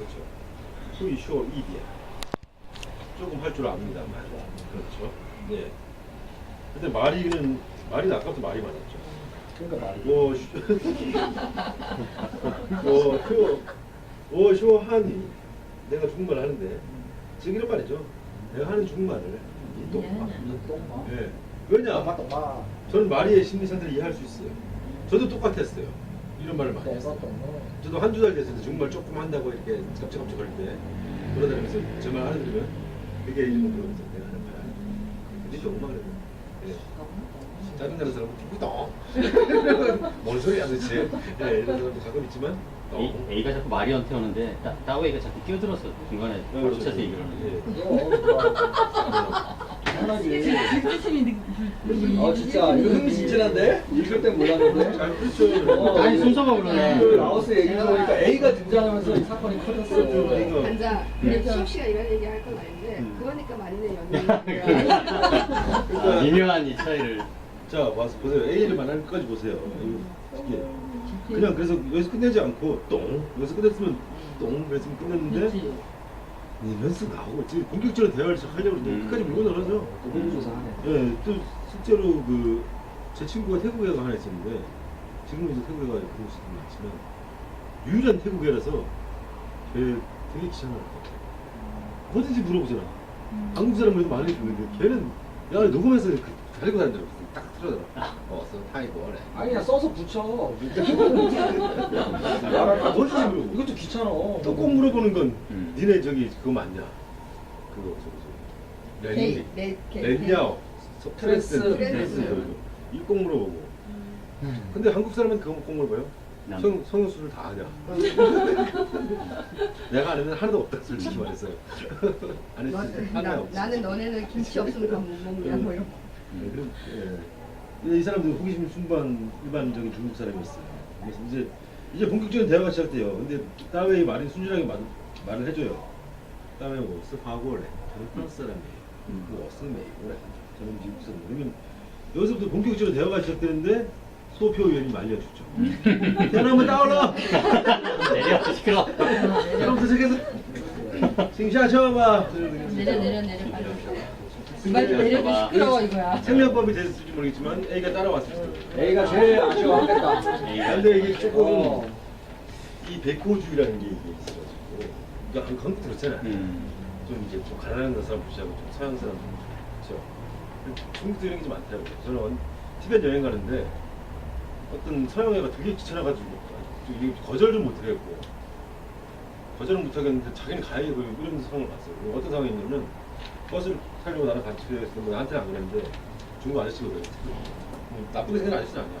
그렇죠. 후이 쇼 이디야. 조금 할 줄 압니다만. 그렇죠. 네. 근데 말이는 말이 아까부터 말이 많았죠. 그러니까 말이. 뭐, 쇼- 뭐, 쇼, 뭐, 쇼하니. 내가 중국말 하는데. 지금 이런 말이죠. 내가 하는 중국말을. 똥마. 똥마. 예. 왜냐? 똥마. 저는 마리의 심리 상태를 이해할 수 있어요. 저도 똑같았어요. 이런 말을 많이 내가 했어요. 저도 한 두 달 됐을 때 중국말 조금 한다고 이렇게 깜짝깜짝 거릴 때 돌아다니면서 저말 하는 들으면 그게 거 그러면서 내가 하는 말 그게 정말 그래요. 예. 짜증나는 사람은 똥. 뭔 소리야 도대체. 예, 이런 사람도 가끔 있지만 A, 똥. A가 자꾸 말이언태 오는데 따- 따웨이가 자꾸 끼어들어서 중간에 바로 쳐서 얘기를 하는데 예. 뜻심이 아 진짜 이거 흥미진진한데? 읽을 땐 몰랐는데. 잘. 어, 아니, 순서가 그러네. 그 라오스 얘기 들어보니까 A가 등장하면서 이 사건이 커졌어. 그렇죠. 이거. 앉아. 그래서- 근데 수업 씨가 이런 얘기 할 건 아닌데 음. 그거니까 말이네 아, 연예인. 미묘한 이 차이를 자, 봐서 보세요. A를 만나는 끝까지 보세요. 이게 그냥 그래서 여기서 끝내지 않고 똥 여기서 끝냈으면 똥 그랬으면 끝냈는데 이면서 나오고 지금 본격적으로 대화를 시작하려고 그러는데 음. 끝까지 물고 늘어서 노벨 조사하네. 예, 또 실제로 그 제 친구가 태국애가 하나 있었는데 지금은 이제 태국애가 그럴 수도 있지만 유일한 태국애라서 걔 되게 귀찮아요. 뭐든지 물어보잖아. 한국 사람들도 많이 있는데 걔는 야 녹음해서 그 가지고 다니더라고. 딱 틀어더라. 어, 써 타이거래. 아니 그냥 써서 붙여. 아, 뭐든지 물어보. 이것도 귀찮아. 또꼭 물어보는 건 음. 니네 저기 그거 맞냐? 그거 저기 저기 게- 네, 게- 렌냐오 트랜스. 트랜스. 이거 꼭 물어보고 근데 한국 사람은 그거 꼭 물어봐요 남- 성, 성수를 다 아냐 내가 아는 애는 하나도 없다 솔직히 말해서요 안때 하나 나, 없어 나는 너네는 김치 없으면 밥못 먹냐 뭐 이런 거. 네, 그럼, 예. 근데 이 사람들은 호기심 순반 일반적인 중국 사람이었어요. 그래서 이제 이제 본격적인 대화가 시작돼요. 근데 따웨이 말이 순진하게 말, 말을 해줘요. 따웨이 뭐 어스 파고래. 저는 프랑스 사람이에요. 그 어스 메이고래. 저는 미국 사람. 그러면 여기서부터 본격적으로 대화가 시작되는데 소표 위원이 말려주죠. 대화 한번 따올라. 내려 시끄러 그럼부터 시작해서 싱샤 쳐봐. 내려 내려 내려 빨리 내려도 시끄러워 이거야. 생명법이 됐을지 모르겠지만 A가 따라왔을 때. A가 제일 아쉬워하겠다. 근데 이게 조금 어. 이 백호주의라는 게 이게 있어가지고 이게 한- 한국 그렇잖아요. 음. 좀 이제 좀 가난한 사람 무시하고 좀 서양 사람 그렇죠. 중국도 이런 게 좀 많더라고요. 저는 원- 티벳 여행 가는데 어떤 서양 애가 되게 귀찮아가지고 좀 이게 거절 좀 못하겠고 거절은 못하겠는데 자기는 가야겠고 이런 상황을 봤어요. 어떤 상황이 있냐면 버스를 타려고 나랑 같이 했는데 나한테는 안 그랬는데 중국 아저씨거든. 뭐 나쁘게 생각한 아저씨는 아니야.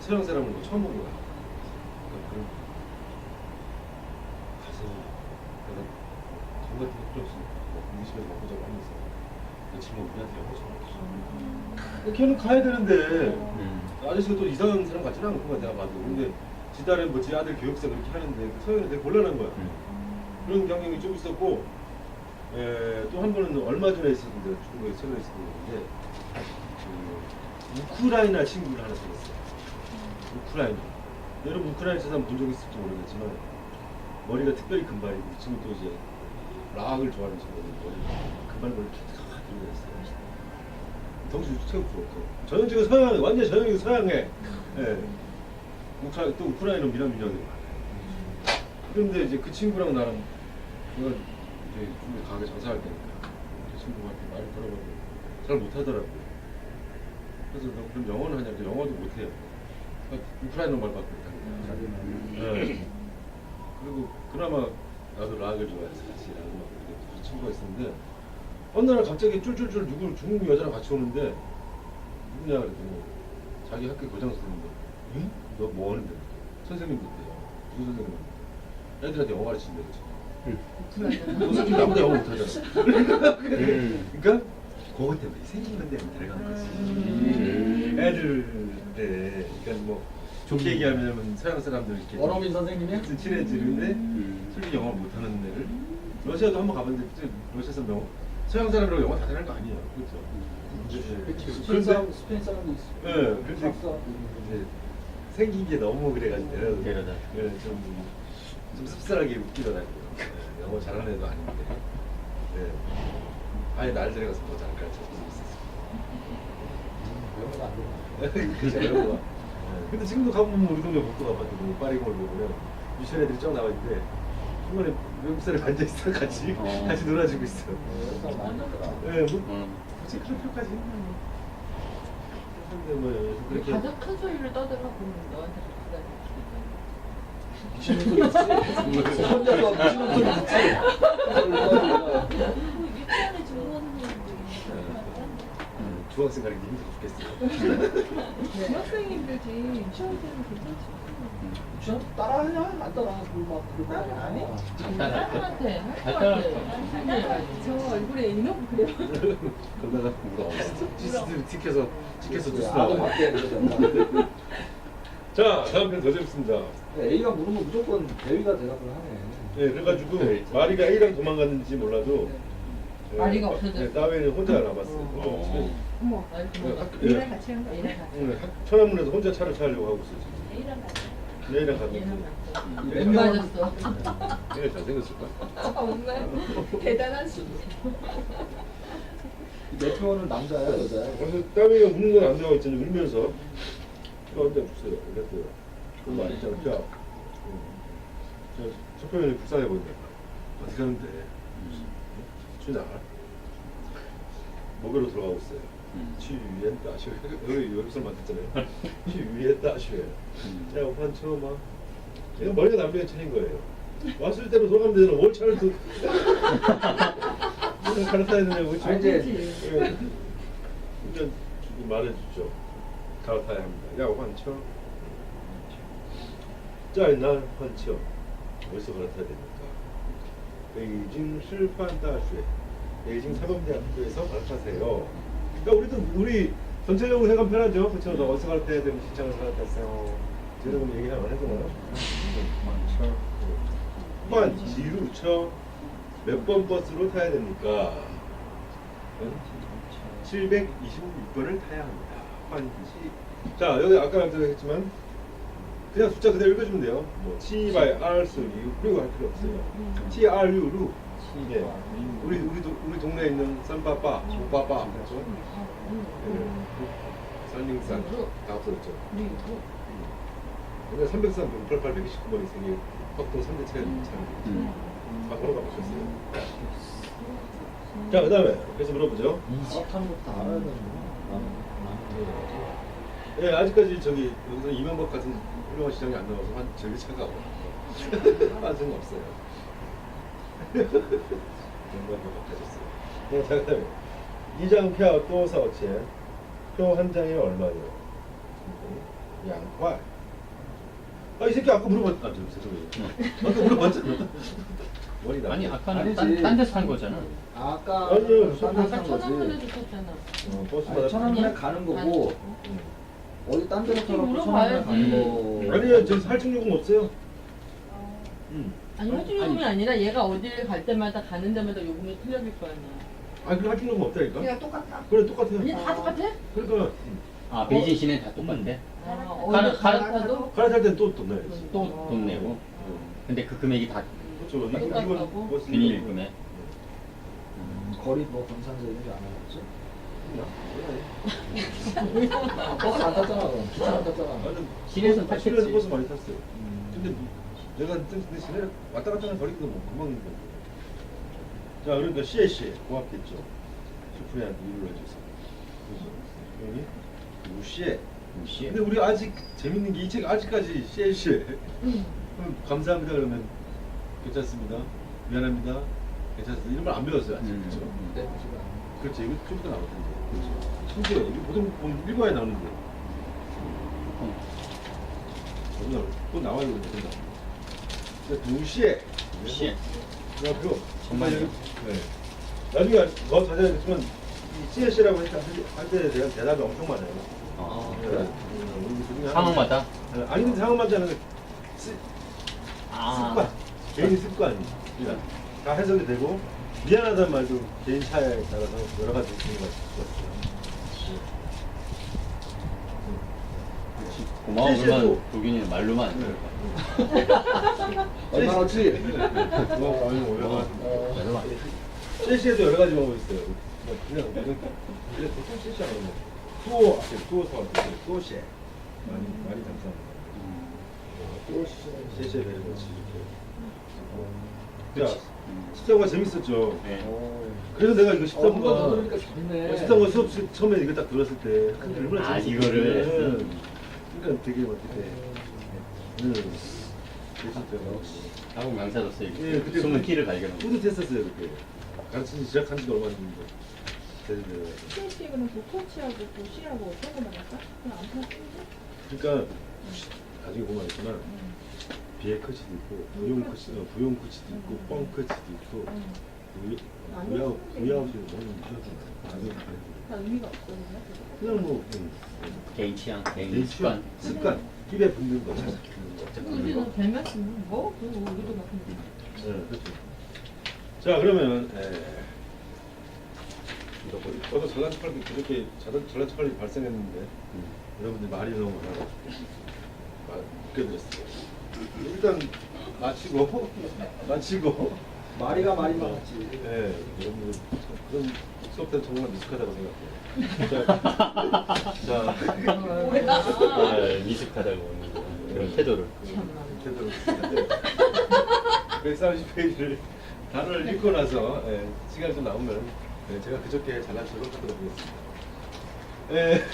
서양 사람은 뭐 처음 본 거야. 그러니까 그런 가서 내가 돈 같은 거 필요 없으니까 뭐 우리 집에서 먹고 자고 하면서 내 친구 우리한테 영어 전화했어. 걔는 가야 되는데 음. 아저씨가 또 이상한 사람 같지는 않은 거야 내가 봐도. 근데 지 딸은 뭐지 아들 교육사 그렇게 하는데 그 서양이 되게 곤란한 거야. 음. 그런 경향이 좀 있었고 또 한 번은 얼마 전에 있었는데 중국에 최근에 있었는데 그 우크라이나 친구를 하나 생겼어요. 우크라이나. 여러분 우크라이나 사람 본적 있을지 모르겠지만 머리가 특별히 금발이고 이 친구 또 이제 락을 좋아하는 친구거든요. 머리 금발 머리 다 들고 있어요. 덩치 최고 부럽고. 지금 서양 완전 저형이 서양에. 예. 우크라 또 우크라이나 미남 민영이 많아요. 그런데 이제 그 친구랑 나랑 내가 이제 중국 가게 장사할 때니까 그 친구한테 말을 걸어가지고 잘 못하더라고요. 그래서 너 그럼 영어는 하냐? 그 영어도 못해요. 그러니까 우크라이나 말밖에 못하는 네. 그리고 그나마 나도 락을 좋아해서 같이 락을 막 이렇게 그 친구가 있었는데 어느 날 갑자기 쫄쫄쫄 누구 중국 여자랑 같이 오는데 누구냐 그랬더니 자기 학교 교장 선생님인데 응? 너뭐 하는데? 선생님인데요. 무슨 선생님? 애들한테 영어? 너솔 직히 나보다 영어 못하잖아. 음. 그러니까 그것 때문에 생긴 것 때문에 들어간 거지. 음. 애들 때, 그러니까 뭐 좋게 얘기하면 서양 사람들 이렇게 원어민 선생님이야? 좀 친해지는데 음. 솔직히 영어 못하는 애를 러시아도 한번 가봤는데 러시아 사람 영어 서양 사람이라고 영어 다 잘하는 거 아니에요. 그렇죠? 네. 스페인 그런데 사람 스페인 사람도 있어. 예, 그런데 프랑스 사람. 이제 생긴 게 너무 그래가지고 내가 데려다. 예, 좀좀 씁쓸하게 웃기더라고요. 네, 영어 잘하는 애도 아닌데. 네. 아예 날 데려가서 더 잘할 가르쳐 주고 영어가 안 되나? 있었어요. 그죠, 영어가. 네. 근데 지금도 가보면 우리 동네 복도 가봤거든요. 파리공을 보면 유치원 애들이 쫙 나와 있는데 중간에 외국 사람이 앉아 있어 같이 어. 같이 놀아주고 있어. 많이 되더라. 네, 뭐 음. 굳이 그럴 필요까지 있나? 근데 뭐 그렇게 큰 소리를 떠들어 보면 너한테 미치는 소리 듣지? 혼자서 미치는 소리 듣지? 음, 중학생 가르치기 힘들어 죽겠어요. 중학생이 힘들지 유치원 때는 괜찮지 저 따라하냐? 안 따라. 그막 그거 따라 안 해? 잘 따라할 거야. 저 얼굴에 있는 그래요 그러다가 울어. 지스들이 찍혀서 찍혀서 아도 주스라고. 자 다음 편더 재밌습니다. A가 물으면 무조건 대위가 대답을 하네. 네, 그래가지고 그래. 마리가 A랑 도망갔는지 몰라도 네, 마리가 없어졌어. 네, 따웨는 혼자 남았어요. 어. 지금 어머. 네, 학- 얘랑 네, 같이 한 거. 얘랑 같이 오늘 학- 천안문에서 혼자 차를 타려고 하고 있어요. 지금. A랑 같이. 몇 안 명? 맞았어 얘가 잘생겼을 거야. 정말 대단하시. 내 표현은 남자야 여자야? 그래서 따웨가 우는 건안 나와 있잖아요. 울면서 이거 한잔 주세요. 이랬어요. 그건 말이지 않죠? 음. 저 첫편이 불쌍해 보인다. 어디 가는데? 준아. 목요로 들어가고 있어요. 음. 취위엔 따슈 여기 여기서 만났잖아요. 취위엔 따슈. 음. 자, 오판 처음 와. 이거 머리가 남편이 차린 거예요. 왔을 때로 돌아가면 되잖아. 뭘 차를 또. 이걸 갈아타야 되냐고. 그렇죠? 아, 이제 예. 주고 말해주죠. 갈아타야 합니다. 야. 자, 난 환처. 어디서 갈아타야 됩니까? 베이징 실판다슈에 베이징 사범대학교에서 갈아타세요. 그러니까 우리도 우리 전체적으로 생각하면 편하죠. 그렇죠? 너 어디서 갈아타야 되면 시청에서 갈아탔어요. 여러분 얘기 안 해주나요? 환 지루처 몇번 버스로 타야 됩니까? 726번을 타야 합니다. 환시. 자 여기 아까 했지만 그냥 숫자 그대로 읽어주면 돼요. 뭐 T by R 수 U 그리고 할 필요 없어요. T R U 루. 예. 우리 우리 도, 우리 동네에 있는 쌈바빠, 오빠빠, 그렇죠? 예. 산링산 다 없어졌죠. 근데 303, 188, 129번이 생긴 확동 3대 차이 참 음. 바꾸러 가보셨어요. 자, 그 다음에 그래서 물어보죠. 이 것도 알아야 되는구나. 예, 아직까지 저기 여기서 이명박 같은 훌륭한 시장이 안 나와서 한 저기 차가워. 빠진 거 없어요. 이명박이 바꿔졌어요. 네, 다음에 이장표 또 사오첸 표한 장에 얼마요? 양화. 아, 이 새끼 아까 물어봤, 아, 저, 죄송해요. 아까 물어봤잖아. 머리 나. 아니 아까는. 딴, 딴 데서 산 거잖아. 아까 아니요, 딴데 아까 산 천안문에 거지. 어, 버스마다. 아니, 천안문에 가는 거고 음. 어디 딴 데로 타고 천안문에 물어봐야지. 가는 거. 아니요, 저 살충 요금 없어요. 음. 아니 호주요금이 아니라 얘가 어디를 갈 때마다 가는 데마다 요금이 틀려질 거 아니야 아, 그 살충 요금 없다니까? 그냥 똑같다. 그래, 똑같아요. 아니 다 똑같아? 그러니까 아 베이징 시내 다 똑같대. 아, 가라- 어디 가라- 갈아타도 갈아탈 때는 또돈 내야지. 또 돈 내고. 근데 그 금액이 다 그렇죠. 이거- 똑같다고? 이건 버스 비닐 요금. 금액. 거리 뭐 경산서 있는지 안 알았지? 버스 안 탔잖아. 그럼. 기차 안 탔잖아. 나는 시내에서 버스- 시내에서. 버스 많이 탔어요. 음. 근데 뭐- 내가 근데 시내 왔다 갔다 하는 거리도 뭐 금방 있는 거고. 자, 그러니까 CAC 고맙겠죠. 슈프리한테 일을 해줘서. 그죠? 여기 무시해. 무시해. 근데 우리 아직 재밌는 게 이 책 아직까지 CAC. 응. 그럼 감사합니다 그러면 괜찮습니다. 미안합니다. 괜찮습니다. 이런 걸 안 배웠어요 아직. 음. 그렇죠? 네, 지금. 그렇지 이거 좀 이따 나오던데. 그렇죠. 심지어 이게 보통 보면 일과에 나오는데 음. 오늘 또 나와야 되는데 자, 무시해. 무시해. 그래갖고 정말. 네. 나중에 더 자세하겠지만 이 CS라고 할 때에 대한 대답이 엄청 많아요. 어. 네. 음, 그 중에 하나- 상황마다. 네, 아니 근데 상황마다 습- 아. 습관 개인 습관이 다 해석이 되고 미안하다는 말도 개인 차에 따라서 여러 가지 의미가 있을 것 같아요. 네. 고마워 셋이에도- 그러면 독인이 말로만 안 돼. 얼마나치? 뭐, 아니, 뭐, 여러 가지. 어. 셰시에도 여러 가지 방법이 있어요. 뭐 그냥 그냥 그냥 보통 셰시 하는 거. 투어 투어 사왔어요. 투어 셰. 많이 많이 감사합니다. 또 셰시에 배를 같이 이렇게. 자, 십사과 재밌었죠. 네. 어. 그래서 내가 이거 어, 한번 더 들으니까 십사과 좋네. 십사과 수업 시- 처음에 이거 딱 들었을 때 얼마나 아, 재밌었는지. 이거를? 응. 그러니까 되게 어떻게 응. 재밌었죠. 한국 강사로서 예, 그때 숨은 끼를 발견하고. 뿌듯했었어요 그때. 가르치기 시작한 지가 얼마 안 됐는데. 제대로. CNC는 그 코치하고 그 C하고 어떤 거 맞았어? 그냥 안 탔는데? 그러니까 나중에 보면 알겠지만 비애 코치도 있고 부용 코치, 어, 부용 코치도 있고 뻥 코치도 있고 부야 부야우시 너무 무시하잖아. 나중에 다다 의미가 없거든요. 그냥 뭐 응. 개인 취향, 개인 내 습관. 습관, 습관 입에 붙는 거, 착착 붙는 거. 우리는 별말씀 뭐? 그거 우리도 같은데. 네, 그렇죠. 자 그러면 에, 저도 잘난 척할 게 그렇게 잘난, 잘난 척할 일이 발생했는데 음. 여러분들 말이 너무 많아가지고 말 웃겨드렸어요. 일단 마치고 마치고 마리가 말이 많았지. 예, 여러분들 참 그런 수업 때는 정말 미숙하다고 생각해요. 자, 자 아, 미숙하다고 그런 태도를. 제대로 쓰는데 130페이지를 단어를 읽고 나서 예, 시간이 좀 남으면 예, 제가 그저께 잘난 척을 하도록 하겠습니다. 예.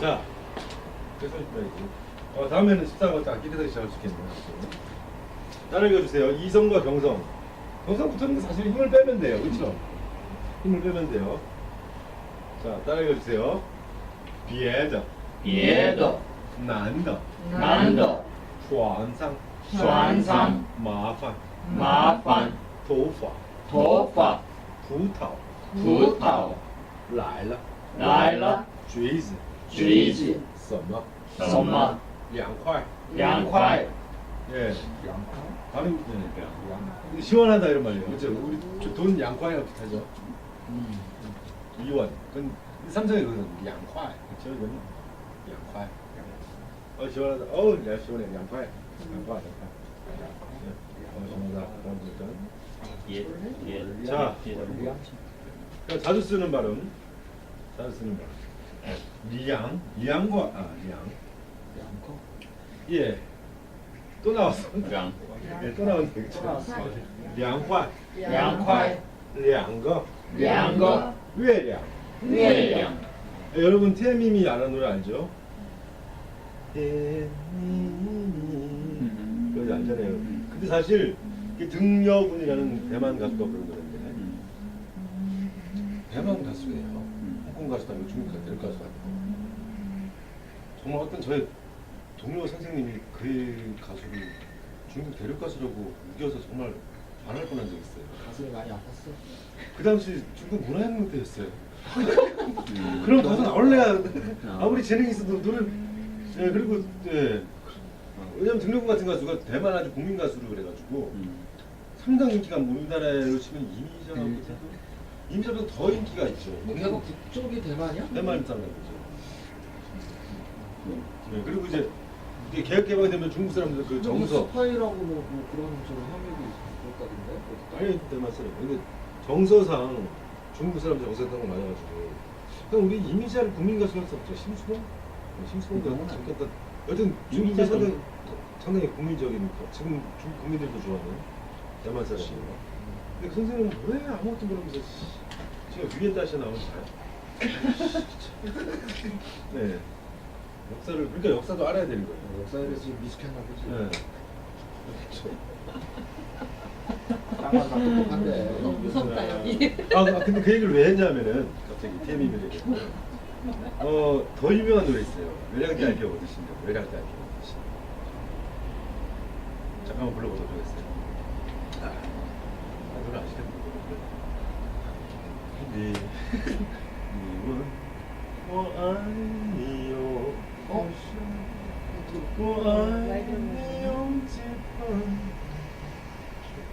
자, 130페이지. 어, 다음에는 14번 딱 기대서 시작할 수 있겠네요. 따라 읽어주세요. 이성과 경성. 경성부터는 사실 힘을 빼면 돼요. 그렇죠? 힘을 빼면 돼요. 자, 따라 읽어주세요. 비에더, 别的 난더, 难的船上船上麻烦麻烦头发头发葡萄葡萄来了来了橘子橘子什么什么 两块凉快 예 양파? 발음 예. 시원하다 이런 말이에요 그렇죠 우리 저돈 양块이랑 비슷하죠 음. 이원 그건 삼성이 그거는 양块그렇죠 이거는 양块어 시원하다 어우 야 시원해 양块양块양块예. 어 시원하다 다음 질문 别别 자. 别的 그러니까 자주 쓰는 발음. 자주 쓰는 발음. 리양, 리양과 아 리양. 양파? 예. 또 나왔어. 凉 예, 또 나왔네. 그쵸? 또 나왔어. 량화, 凉快两个,两个月亮. 月亮 예, 여러분 태미미 아는 노래 알죠? 음. 여기 알잖아요. 근데 사실 이 등려군이라는 대만 가수가 부른 노래인데 음. 대만 가수예요. 홍콩 가수도 아니고 중국 가수, 대륙 가수도 아니고. 정말 어떤 저의 동료 선생님이 그 가수를 중국 대륙 가수라고 우겨서 정말 반할 뻔한 적이 있어요. 가슴이 많이 아팠어. 그 당시 중국 문화혁명 때였어요. 음. 그런 가수 나올래야 아. 아무리 재능이 있어도 노래 예 그리고 예 왜냐면 등려군 같은 가수가 대만 아주 국민 가수로 그래가지고 음. 상당 인기가 우리나라로 치면 이미자하고 이미자. 이미자보다 더 인기가 있죠. 걔가 북쪽이 대만이야? 대만 사람이죠. 네, 그리고 이제 이게 개혁 개방이 되면 중국 사람들 그 정서. 스파이라고 뭐, 뭐 그런 저 혐의도 있었다던데? 아니 사람 근데 정서상 중국 사람 정서상 많아가지고. 그냥 우리 이미자를 국민 가수로 할수 없죠. 심수봉? 네, 심수봉도 그건 잠깐 여튼 중국이 상당히 상당히 국민적인 지금 중국 국민들도 좋아하는 대만 사람이에요. 근데 그 선생님은 왜 아무것도 모르면서 씨, 제가 위엔 다시 나오는 거야. 네. 역사를 그러니까 역사도 알아야 되는 거예요. 어, 역사에 대해서 좀 미숙했나 보지. 네. 그렇죠. 땅만 다 똑똑한데. 너무 무섭다 여기. 아, 아, 근데 그 얘기를 왜 했냐면은 갑자기 태미들에게 어, 더 유명한 노래 있어요. 외량대 알게 얻으신다. 외량대 알게 얻으신다. 잠깐만 불러보도록 하겠어요. 아, 아 노래 아시겠네요. 네, 님은 뭐 아니요. 어?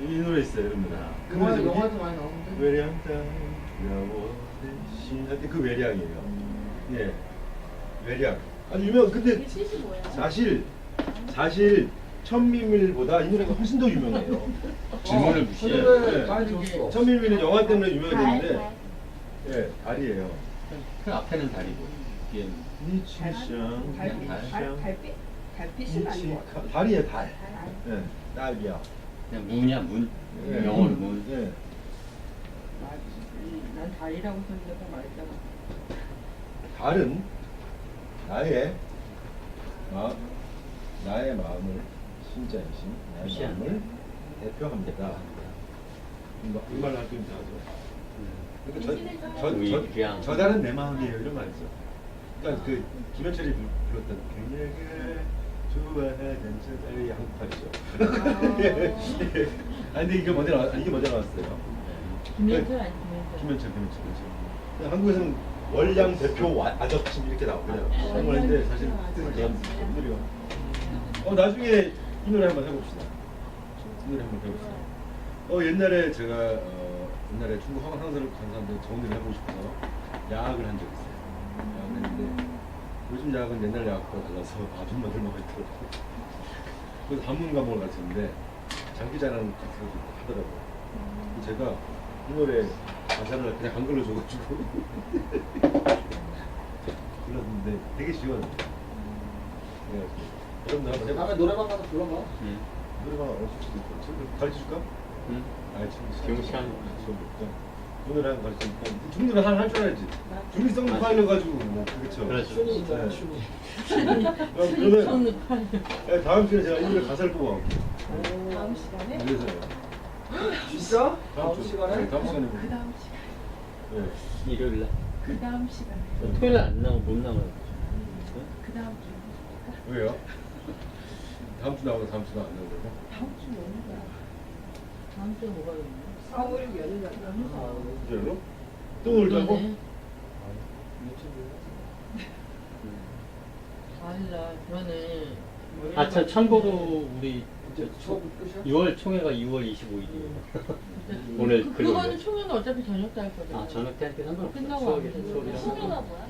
이 노래 있어요, 여러분들. 그 영화, 노래 영화도 많이 나오는데. 외량당 야워대신 할때 그 외량이에요. 예, 외량. 아주 유명. 근데? 사실 사실 천미밀보다 이 노래가 훨씬 더 유명해요. 질문을 무시해. 그래, 많이 줬어. 천미밀은 영화 때문에 유명해졌는데, 예, 달이에요. 그 앞에는 다리고 뒤에는 니치샹, 달빛, 달, 달빛, 달빛은 아닌 것 같아. 달이에요, 달. 예, 달이야. 그냥 문이야 문. 예. 영어로 문. 예. 난 달이라고 생각해서 말했잖아. 달은 나의 마, 나의 마음을 신자이신 나의 무시한. 마음을 대표합니다. 이거 이 말로 할때 하죠. 그러니까 저, 저, 우리 저, 그냥- 저 달은 내 마음이에요 이런 말이죠. 그러니까 그 김현철이 불- 불렀던 그녀가 좋아하는 저 달이 한국말이죠. 아 근데 이게 먼저 나왔, 이게 먼저 나왔어요. 김현철 아니 김현철. 김현철, 김현철, 그렇죠. 한국에서는 월량 대표 와- 아적침 이렇게 나오고요. 한국인데 사실 뜻을 제가 힘들어요. 어 나중에 이 노래 한번 해봅시다. 이 노래 한번 해봅시다. 어 옛날에 제가 어, 옛날에 중국 간 사람들 정리를 해보고 싶어서 야학을 한 적이 있어요. 요즘 야학은 옛날 야학과 달라서 아줌마들 만 있더라고요. 그래서 한문 과목을 가르쳤는데 장기자랑 같은 거 하더라고 요. 제가 이 노래 가사를 그냥 한글로 줘가지고 불렀는데 되게 시원해요. 네. 여러분들 한번 다음에 해봐. 노래방 가서 불러봐. 응. 노래방 어디 수도 있고 가르쳐줄까? 응. 아니 지금 이 노래 한 번 가르쳐줄까? 중노래 하나 할줄 알지? 중리성 파일러 가지고 뭐 그렇죠. 그렇죠. 네. 춤이. 그럼 그러면 네, 다음 시간에 제가 이 노래 가사를 뽑아 올게요. 다음 시간에? 그래서요. 진짜? 다음 시간에? 네, 다음 시간에 그 다음 시간. 네. 일요일 날. 그 다음 시간에. 토요일 날 안 나오고 못 나와요. 그 다음 주. 왜요? 다음 주 나오고 다음 주가 안 나오고 다음 주 연휴야. 다음 주에 뭐가 있나? 4, 5, 6 연휴야. 연휴가. 진짜로? 또 놀자고? 그러네. 아니다 그러네. 아, 참, 참고로 우리 저, 수업 초, 끝이야? 6월 총회가 2월 25일이에요. 오늘 그, 그거 그거는 총회는 어차피 저녁 때 할 거잖아. 아, 저녁 때 할게 상관없어. 끝나고 하면 수업이랑 되죠. 상관없어. 뭐야?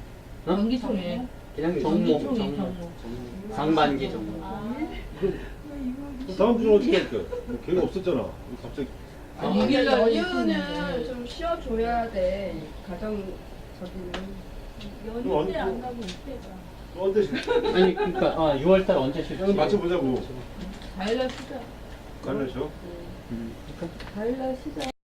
어? 정기 총회. 그냥 정기 정모, 총회, 정모. 정모. 상반기 정모. 그럼 다음 주는 어떻게 할까? 뭐 계획 없었잖아. 갑자기 아, 이게 이게 연휴는 좀 쉬어줘야 돼. 이 가정 저기는. 연휴 때안 가고 이때가. 또 언제 쉬- 아니, 그러니까 아, 6월 달 언제 쉴지? 그럼 맞춰보자고. 다일날 쉬자. 갈래 쉬어? 음, 그러니까 쉬자.